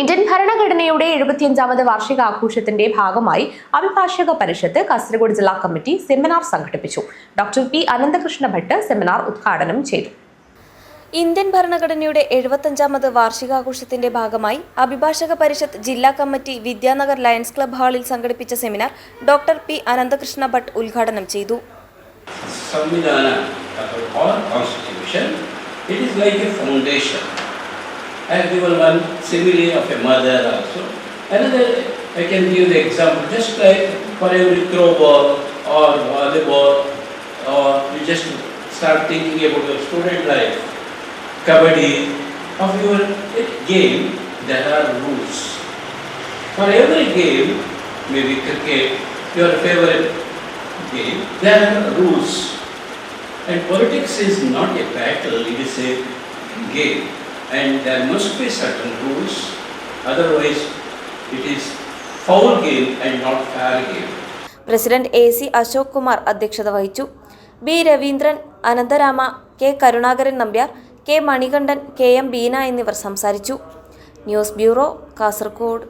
Indian ഭരണഘടനയുടെ എഴുപത്തിയഞ്ചാമത് വാർഷികാഘോഷത്തിന്റെ ഭാഗമായി അഭിഭാഷക പരിഷത്ത് കാസർഗോഡ് ജില്ലാ കമ്മിറ്റി സെമിനാർ സംഘടിപ്പിച്ചു. Doctor P Ananthakrishna Bhat seminar ഉദ്ഘാടനം ചെയ്തു. ഇന്ത്യൻ ഭരണഘടനയുടെ എഴുപത്തഞ്ചാമത് വാർഷികാഘോഷത്തിന്റെ ഭാഗമായി അഭിഭാഷക പരിഷത്ത് ജില്ലാ കമ്മിറ്റി വിദ്യാനഗർ ലയൺസ് ക്ലബ് ഹാളിൽ സംഘടിപ്പിച്ച seminar doctor P Ananthakrishna Bhat ഉദ്ഘാടനം ചെയ്തു. Samvidhana have given one simile of a mother also. Another, I can give the example, just like for every throw ball or volleyball, or you just start thinking about your student life, kabaddi, of your eh, game, there are rules. For every game, maybe cricket, your favorite game, there are rules. And politics is not a battle, it is a game. And there must be certain rules, otherwise it is foul game and not fair game. President A C Ashok Kumar അധ്യക്ഷത വഹിച്ചു. B Raveendran Anantharama K Karunakaran Nambiar K Manikandan K M Beena എന്നിവർ സംസാരിച്ചു. News bureau Kasaragod.